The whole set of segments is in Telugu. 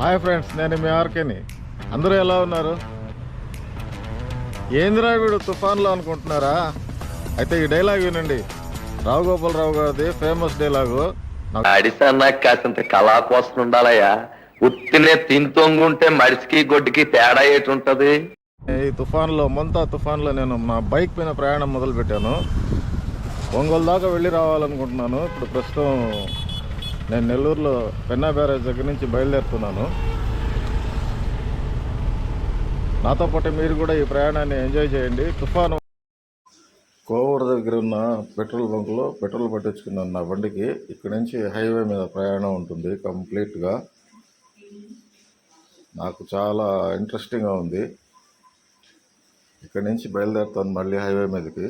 హాయ్ ఫ్రెండ్స్ నేను మీ ఆర్కేని. అందరూ ఎలా ఉన్నారు? ఏందిరా వీడు తుఫాన్లో అనుకుంటున్నారా? అయితే ఈ డైలాగ్ వినండి. రావు గోపాలరావు గారిది ఫేమస్ డైలాగు అడిసన్నా కాసింత కళా కోసం ఉండాలయ్యా. ఉత్తినే తింతొంగుంటే మడిసికి గొడ్డుకి తేడా ఏటి ఉంటది ఈ తుఫాన్లో మొంతా తుఫాన్లో నేను నా బైక్ పైన ప్రయాణం మొదలుపెట్టాను. ఒంగోలు దాకా వెళ్ళి రావాలనుకుంటున్నాను. ఇప్పుడు ప్రస్తుతం నేను నెల్లూరులో పెన్నా బ్యారేజ్ దగ్గర నుంచి బయలుదేరుతున్నాను. నాతో పాటు మీరు కూడా ఈ ప్రయాణాన్ని ఎంజాయ్ చేయండి. తుఫాను కోవూరు దగ్గర ఉన్న పెట్రోల్ బంక్లో పెట్రోల్ పట్టించుకున్నాను నా బండికి. ఇక్కడ నుంచి హైవే మీద ప్రయాణం ఉంటుంది కంప్లీట్గా. నాకు చాలా ఇంట్రెస్టింగ్గా ఉంది. ఇక్కడ నుంచి బయలుదేరుతాను మళ్ళీ హైవే మీదకి.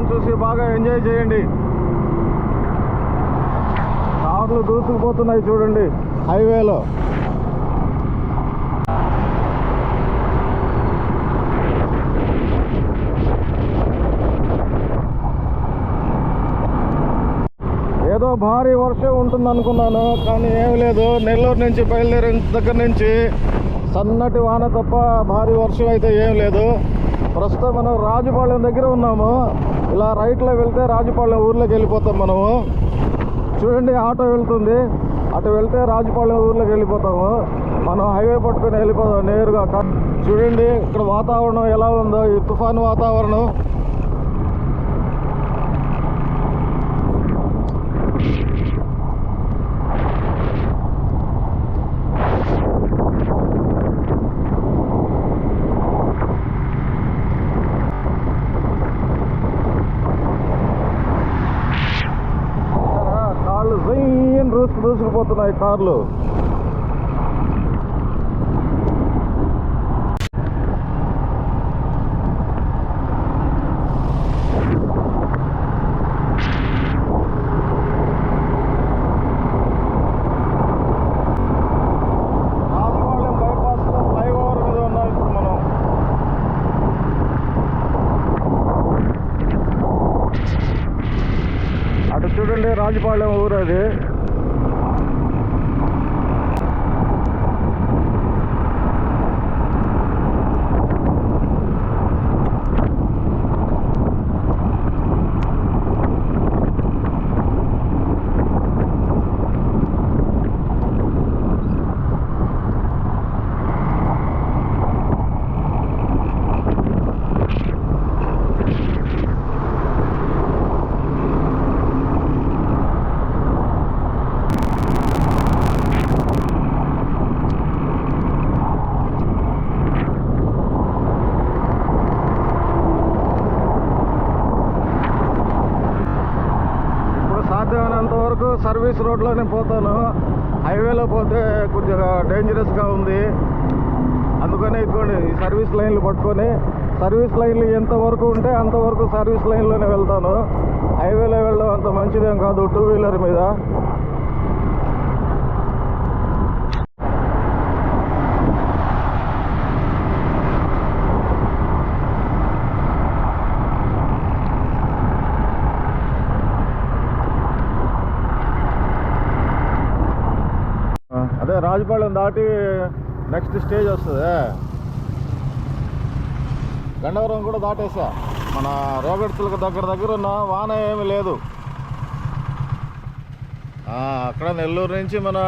వాతావరణం చూసి బాగా ఎంజాయ్ చేయండి. కార్లు దూసుకుపోతున్నాయి చూడండి హైవేలో. ఏదో భారీ వర్షం ఉంటుంది అనుకున్నాను కానీ ఏం లేదు. నెల్లూరు నుంచి బయలుదేరిన దగ్గర నుంచి సన్నటి వాన తప్ప భారీ వర్షం అయితే ఏం లేదు. ప్రస్తుతం మనం రాజుపాళెం దగ్గర ఉన్నాము. ఇలా రైట్లో వెళ్తే రాజుపాళెం ఊర్లోకి వెళ్ళిపోతాం మనము. చూడండి ఆటో వెళ్తుంది. అటు వెళ్తే రాజుపాళెం ఊర్లోకి వెళ్ళిపోతాము. మనం హైవే పట్టుకొని వెళ్ళిపోతాం నేరుగా. చూడండి ఇక్కడ వాతావరణం ఎలా ఉందో. ఈ తుఫాను వాతావరణం చూసారా? కార్లు జైన్ రూస్ దూసుకుపోతున్నాయి కార్లు రాజపాళెం బైపాస్లో ఫ్లైఓవర్ మీద ఉన్నాం ఇప్పుడు మనం అటు కార్లు రాజపాళెం ఊరు అది ఇప్పుడు సాధ్యమైనంత వరకు సర్వీస్ రోడ్లోనే పోతాను. హైవేలో పోతే కొద్దిగా డేంజరస్గా ఉంది. అందుకనే ఇదిగోండి ఈ సర్వీస్ లైన్లు పట్టుకొని సర్వీస్ లైన్లు ఎంత వరకు ఉంటే అంతవరకు సర్వీస్ లైన్లోనే వెళ్తాను. హైవేలో వెళ్ళడం అంత మంచిదేం కాదు టూ వీలర్ మీద అదే గండం దాటి నెక్స్ట్ స్టేజ్ వస్తుంది. గండవరం కూడా దాటేసా. మన రోగడ్తులకు దగ్గర దగ్గర ఉన్న వాన ఏమి లేదు. అక్కడ నెల్లూరు నుంచి మన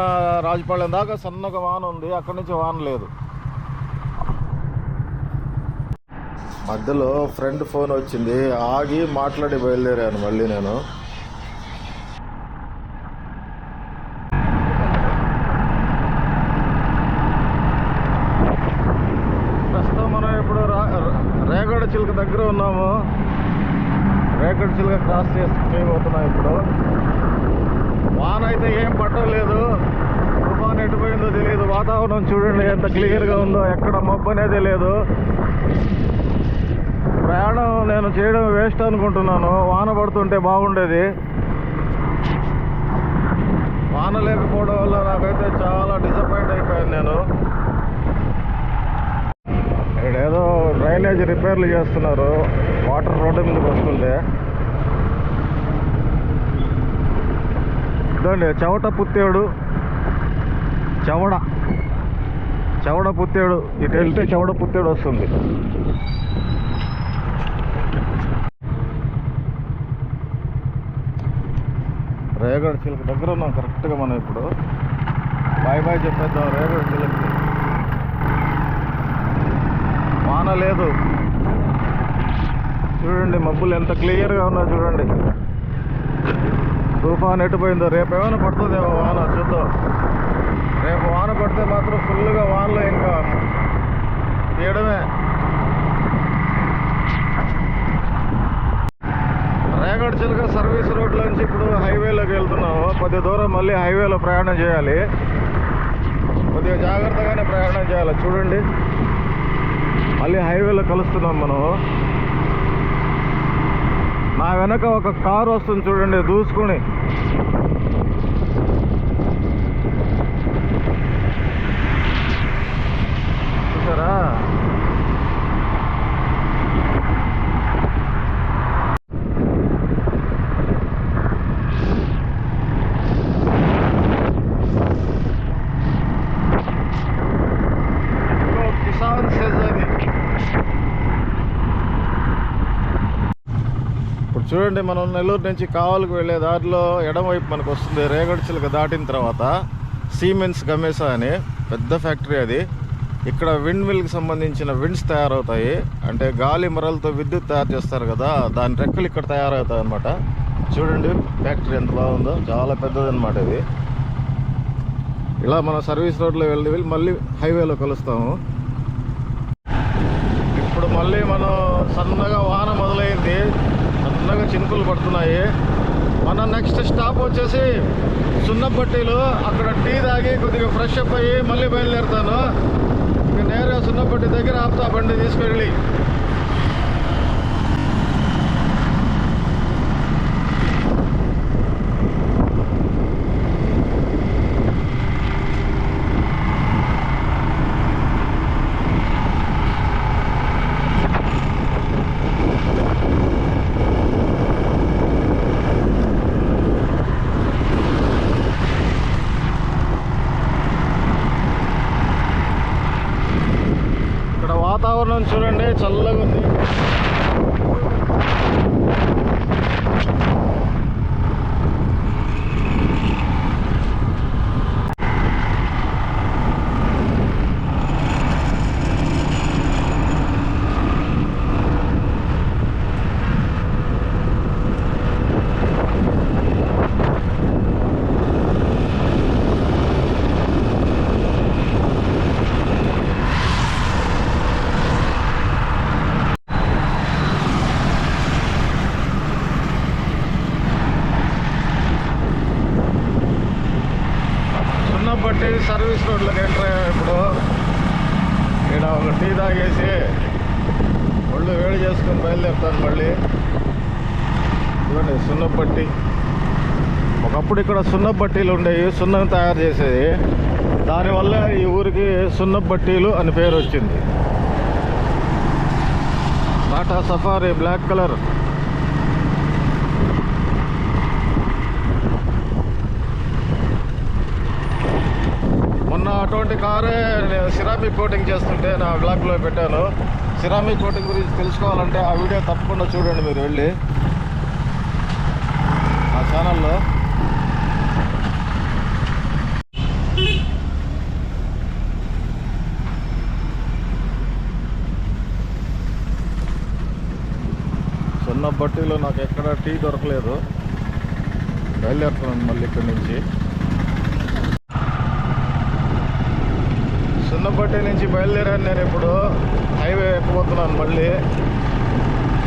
రాజపాళెం దాకా సన్నగా వాన ఉంది. అక్కడి నుంచి వాన లేదు. మధ్యలో ఫ్రెండ్ ఫోన్ వచ్చింది. ఆగి మాట్లాడి బయలుదేరాను మళ్ళీ నేను ప్రస్తుతం మనం ఇప్పుడు రా- రేగడ చిలుక దగ్గర ఉన్నాము రేగడ చిలుక క్రాస్ చేసి చేయబోతున్నాం ఇప్పుడు వాన అయితే ఏం పట్టలేదు తుఫాన్ ఎటుపోయిందో తెలియదు వాతావరణం చూడండి ఎంత క్లియర్గా ఉందో ఎక్కడ మబ్బు అనేది లేదు. ప్రయాణం నేను చేయడం వేస్ట్ అనుకుంటున్నాను. వాన పడుతుంటే బాగుండేది. వాన లేకపోవడం వల్ల నాకైతే చాలా డిసప్పాయింట్ అయిపోయాను నేను. ఏదో డ్రైనేజ్ రిపేర్లు చేస్తున్నారు. వాటర్ రోడ్డు మీదకి వస్తుంటే. ఇదండి చవట పుత్తేడు. చవడ చవడ పుత్తేడు ఇటు వెళ్తే చవడ పుత్తేడు వస్తుంది. రేగడ చిలుక దగ్గర ఉన్నాం కరెక్ట్గా మనం ఇప్పుడు. బాయ్ బాయ్ చెప్పేద్దాం రేగడ చిలుకకి. వాన లేదు. చూడండి మబ్బులు ఎంత క్లియర్గా ఉన్నా చూడండి. తుఫాన్ ఎటుపోయిందో రేపు ఏమైనా పడుతుందేమో వాన చూద్దాం. రేపు వాన పడితే మాత్రం ఫుల్గా వానలో ఇంకా తీయడమే. రేగడ్ చిలుక సర్వీస్ రోడ్లోంచి నుంచి ఇప్పుడు హైవేలోకి వెళ్తున్నాము. కొద్ది దూరం మళ్ళీ హైవేలో ప్రయాణం చేయాలి. కొద్దిగా జాగ్రత్తగానే ప్రయాణం చేయాలి. చూడండి. మళ్ళీ హైవేలో కలుస్తున్నాం మనం. నా వెనక ఒక కారు వస్తుంది చూడండి దూసుకుని చూసారా ఇదిగో కిసాన్ సెజని ఇప్పుడు చూడండి మనం నెల్లూరు నుంచి కావాలకు వెళ్ళే దారిలో ఎడమవైపు మనకు వస్తుంది రేగడి చిలుక దాటిన తర్వాత సీమెన్స్ గమేసా అని పెద్ద ఫ్యాక్టరీ అది. ఇక్కడ విండ్ మిల్కి సంబంధించిన విండ్స్ తయారవుతాయి. అంటే గాలి మరలతో విద్యుత్ తయారు చేస్తారు కదా దాని రెక్కలు ఇక్కడ తయారవుతాయి అనమాట చూడండి ఫ్యాక్టరీ ఎంత బాగుందో. చాలా పెద్దది అనమాట ఇది. ఇలా మన సర్వీస్ రోడ్లో వెళ్ళి వెళ్ళి మళ్ళీ హైవేలో కలుస్తాము. ఇప్పుడు మళ్ళీ మనం సన్నగా వాన మొదలైంది. సన్నగా చినుకులు పడుతున్నాయి. మన నెక్స్ట్ స్టాప్ వచ్చేసి సున్నపట్టిలు అక్కడ టీ తాగి కొద్దిగా ఫ్రెష్ అప్ అయ్యి మళ్ళీ బయలుదేరుతాను. ఇక నేరుగా సున్నపట్టి దగ్గర ఆపుతా బండి తీసుకెళ్ళి ఇక్కడ వాతావరణం చూడండి చల్లగా ఉంది సున్నపట్టి సర్వీస్ రోడ్లోకి ఎంటర్ అయ్యాం ఇప్పుడు? ఇక్కడ ఒక టీ తాగేసి ఒళ్ళు వేడి చేసుకుని బయలుదేరుతాను మళ్ళీ. చూడండి సున్నపట్టి. ఒకప్పుడు ఇక్కడ సున్నపట్టీలు ఉండేవి సున్నం తయారు చేసేది. దానివల్ల ఈ ఊరికి సున్నపట్టీలు అని పేరు వచ్చింది. Tata Safari black colour. అటువంటి కారే నేను సిరామిక్ కోటింగ్ చేస్తుంటే నా బ్లాగ్లో పెట్టాను. సిరామిక్ కోటింగ్ గురించి తెలుసుకోవాలంటే ఆ వీడియో తప్పకుండా చూడండి మీరు వెళ్ళి. ఆ ఛానల్లో. సున్న బట్టీలో నాకు ఎక్కడ టీ దొరకలేదు. బయలుదేరుతున్నాను మళ్ళీ ఇక్కడి నుంచి. సున్నపట్టి నుంచి బయలుదేరాను నేను ఇప్పుడు. హైవే ఎక్కిపోతున్నాను మళ్ళీ.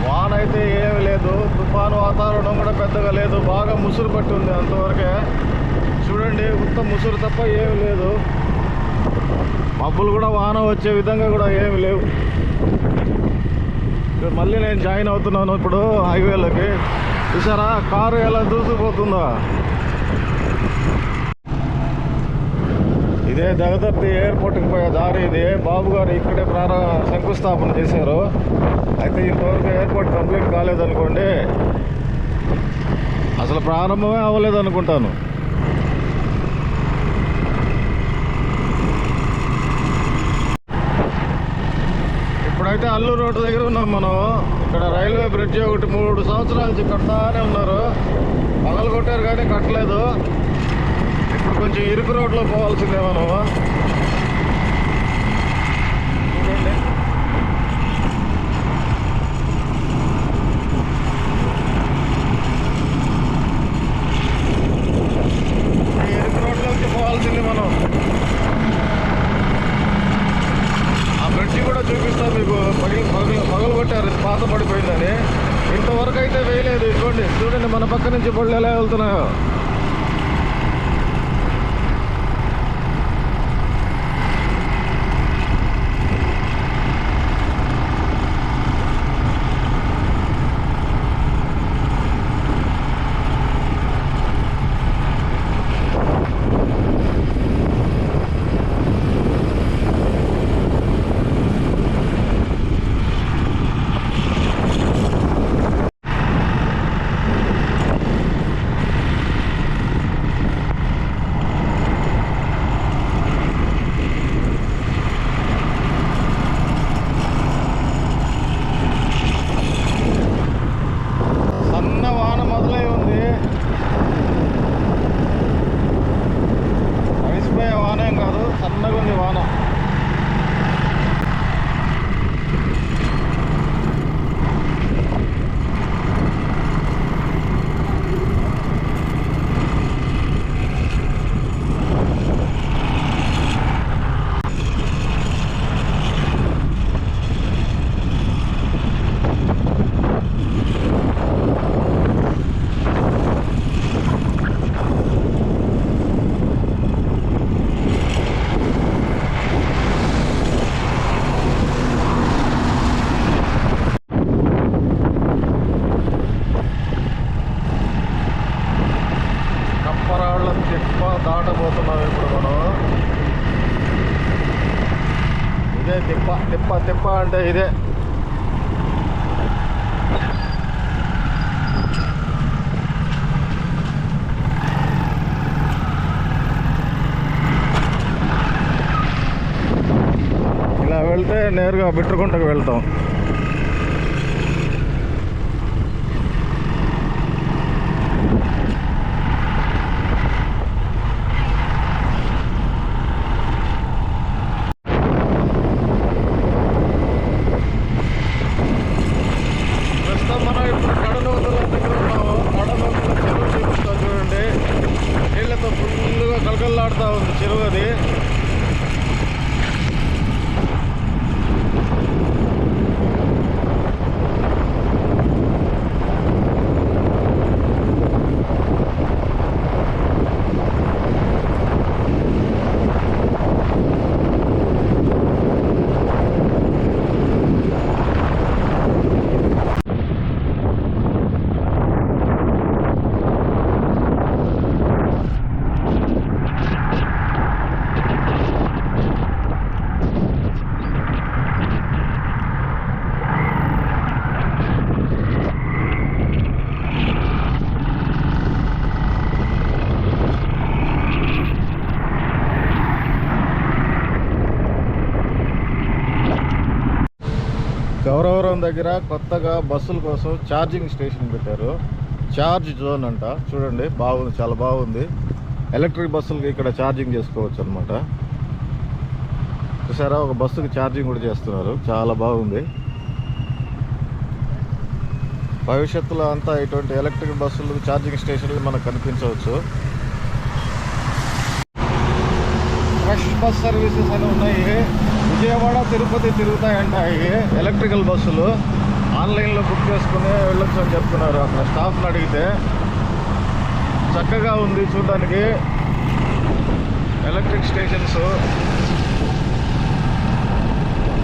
వాన అయితే ఏమీ లేదు. తుఫాను వాతావరణం కూడా పెద్దగా లేదు. బాగా ముసురు పట్టి ఉంది అంతవరకే. చూడండి ఉత్త ముసురు తప్ప ఏమీ లేదు. మబ్బులు కూడా వాన వచ్చే విధంగా కూడా ఏమీ లేవు. మళ్ళీ నేను జాయిన్ అవుతున్నాను ఇప్పుడు హైవేలోకి. చూసారా కారు ఎలా దూసుకుపోతుందా. ఇదే జగదర్తి ఎయిర్పోర్ట్కి పోయే దారి ఇది. బాబు గారు ఇక్కడే ప్రారంభ శంకుస్థాపన చేశారు. అయితే ఇంతవరకు ఎయిర్పోర్ట్ కంప్లీట్ కాలేదనుకోండి అసలు ప్రారంభమే అవ్వలేదు అనుకుంటాను ఇప్పుడైతే అల్లూరు రోడ్డు దగ్గర ఉన్నాం మనం. ఇక్కడ రైల్వే బ్రిడ్జ్ ఒకటి మూడు సంవత్సరాల నుంచి కడతానే ఉన్నారు. పగలు కొట్టారు కానీ కట్టలేదు. ఇప్పుడు కొంచెం ఇరుకు రోడ్లో పోవాల్సిందే మనం చూడండి ఎరుపు ఇరుకు రోడ్లోకి పోవాల్సింది మనం. ఆ బ్రిడ్జి కూడా చూపిస్తాను మీకు. పగిలి పగలు పగలు కొట్టారు. పాత పడిపోయిందని. ఇంతవరకు అయితే వేయలేదు. చూడండి చూడండి మన పక్క నుంచి బళ్ళు ఎలా వెళ్తున్నాయో. అంటే ఇదే. ఇలా వెళ్తే నేరుగా బిట్రకుంటకు వెళ్తాం ప్రస్తుతం మనం ఇప్పుడు కడనూతుల దగ్గర ఉన్నాము కడనూతుల చెరువు చూపిస్తా చూడండి నీళ్ళతో ఫుల్గా కలకల్లాడుతూ ఉంది గౌరవరం దగ్గర కొత్తగా బస్సుల కోసం ఛార్జింగ్ స్టేషన్ పెట్టారు. ఛార్జ్ జోన్ అంట. చూడండి బాగుంది చాలా బాగుంది. ఎలక్ట్రిక్ బస్సులకి ఇక్కడ ఛార్జింగ్ చేసుకోవచ్చు అనమాట చూసారా ఒక బస్సుకి ఛార్జింగ్ కూడా చేస్తున్నారు. చాలా బాగుంది. భవిష్యత్తులో అంతా ఇటువంటి ఎలక్ట్రిక్ బస్సులు ఛార్జింగ్ స్టేషన్లు మనకు కనిపించవచ్చు. ఫ్రెష్ బస్ సర్వీసెస్ అని ఉన్నాయి. విజయవాడ తిరుపతి తిరుగుతాయంట ఇవి. ఎలక్ట్రికల్ బస్సులు. ఆన్లైన్లో బుక్ చేసుకుని వెళ్ళొచ్చు అని చెప్తున్నారు. అక్కడ స్టాఫ్ని అడిగితే చక్కగా ఉంది చూడడానికి. Electric stations.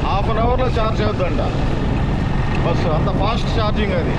హాఫ్ అన్ అవర్లో ఛార్జ్ అవుతుందంట బస్సు. అంత ఫాస్ట్ ఛార్జింగ్ అది.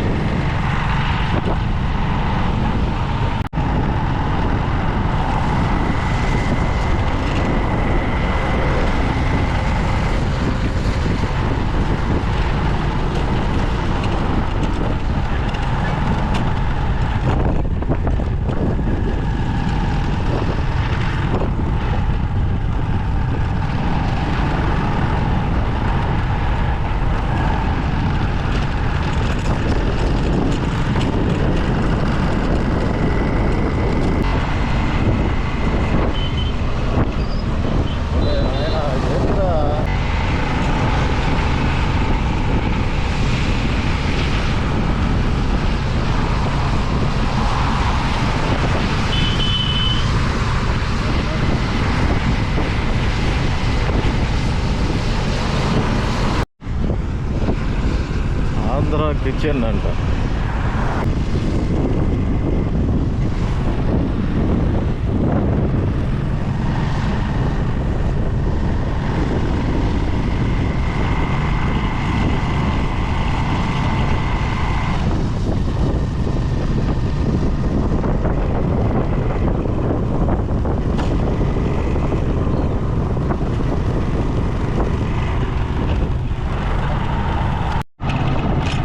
ఆంధ్ర అంట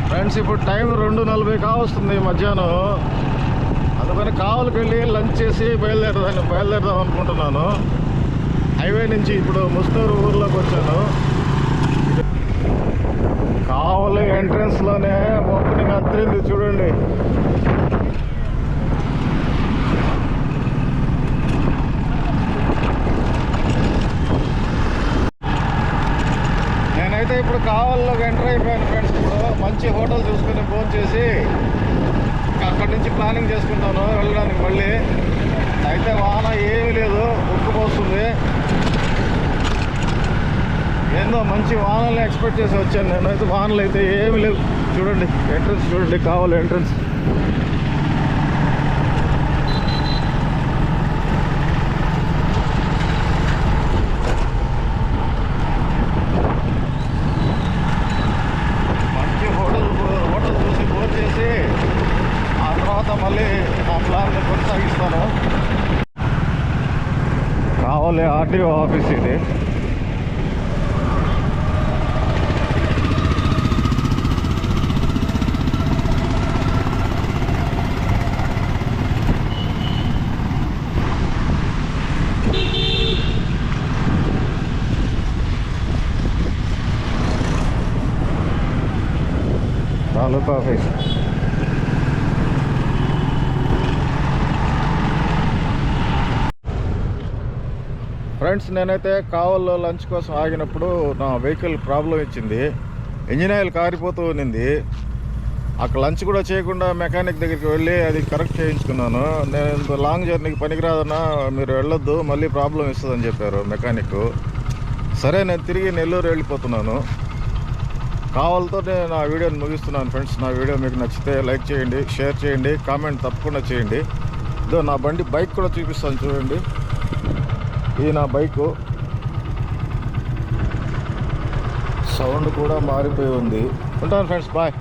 ఫ్రెండ్స్ ఇప్పుడు టైం రెండు నలభై కావస్తుంది మధ్యాహ్నం. అందుకని కావలికి వెళ్ళి లంచ్ చేసి బయలుదేరదాన్ని బయలుదేరదాం అనుకుంటున్నాను. హైవే నుంచి ఇప్పుడు ముస్తూరు ఊర్లోకి వచ్చాను. కావలి ఎంట్రన్స్లోనే ఓపెనింగ్ అత్తింది చూడండి. నేనైతే ఇప్పుడు కావాల్లోకి ఎంటర్ అయిపోయాను ఫ్రెండ్స్. మంచి హోటల్ చూసుకుని ఫోన్ చేసి అక్కడి నుంచి ప్లానింగ్ చేసుకుంటాను వెళ్ళడానికి మళ్ళీ. అయితే వాన ఏమీ లేదు ఉక్కుపోస్తుంది ఏందో మంచి వానలు ఎక్స్పెక్ట్ చేసి వచ్చాను నేనైతే వానలు అయితే ఏమి లేవు. చూడండి ఎంట్రన్స్ చూడండి కావాలి ఎంట్రన్స్ ಅಲ್ಲಿ ಆರ್ ಟಿ ಒ ಆಫೀಸ್ ಇದೆ ತಾಲೂಕು ಆಫೀಸ್ ఫ్రెండ్స్ నేనైతే కావల్లో లంచ్ కోసం ఆగినప్పుడు నా వెహికల్ ప్రాబ్లం ఇచ్చింది. ఇంజిన్ ఆయిల్ కారిపోతూ ఉన్నింది అక్కడ లంచ్ కూడా చేయకుండా మెకానిక్ దగ్గరికి వెళ్ళి అది కరెక్ట్ చేయించుకున్నాను. నేను ఇంత లాంగ్ జర్నీకి పనికిరాదన్నా మీరు వెళ్ళొద్దు మళ్ళీ ప్రాబ్లం ఇస్తుందని చెప్పారు మెకానిక్. సరే నేను తిరిగి నెల్లూరు వెళ్ళిపోతున్నాను. కావాలతో నేను నా వీడియోని ముగిస్తున్నాను ఫ్రెండ్స్. నా వీడియో మీకు నచ్చితే లైక్ చేయండి షేర్ చేయండి కామెంట్ తప్పకుండా చేయండి. ఇదో నా బండి బైక్ కూడా చూపిస్తాను చూడండి. ఇది నా బైకు. సౌండ్ కూడా మారిపోయి ఉంది. ఉంటాను ఫ్రెండ్స్ బాయ్.